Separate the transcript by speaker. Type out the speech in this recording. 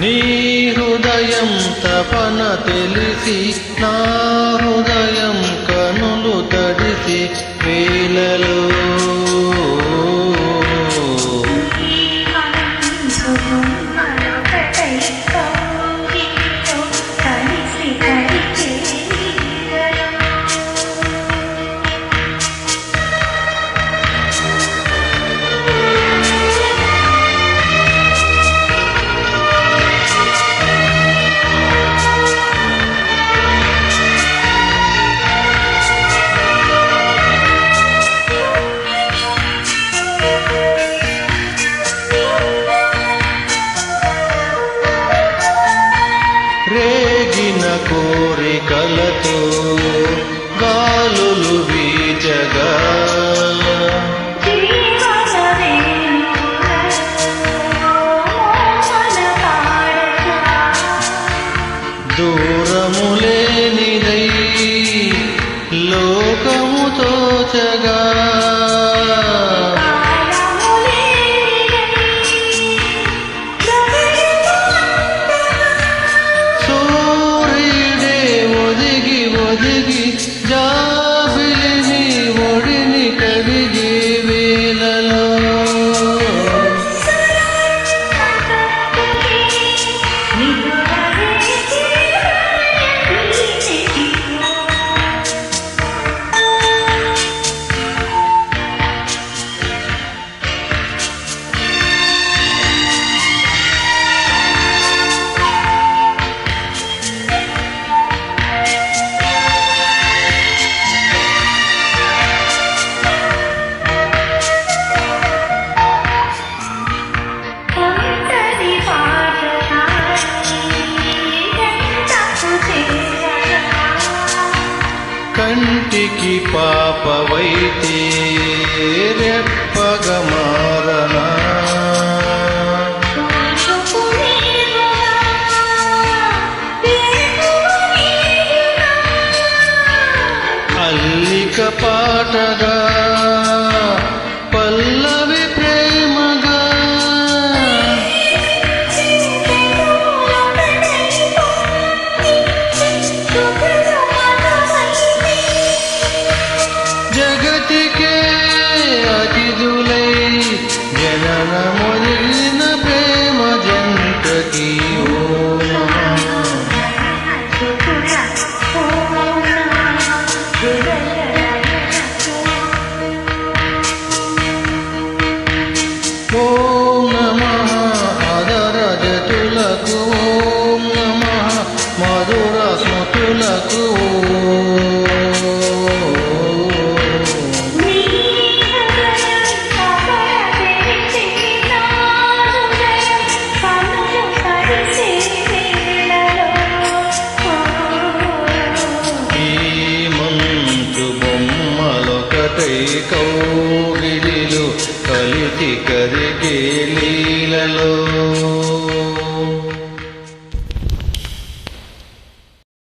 Speaker 1: నీ హృదయం తపన తెలిసి నా హృదయం కనులు తడిసి వేలలో.
Speaker 2: మనసుకున్నొకటై
Speaker 1: కోరికలతో గాలులు వీచగా
Speaker 2: జీవన వేణువులలో మోహన పాడగా
Speaker 1: దూరములేనిదై లోకము తోచగా కంటికి పాపవైతే రెప్పగమారనా అల్లిక పాటగా ఓం నమః. అదర ఓం నమః. మధుర స్మృతులకు ఈ కరిగే లీలలో.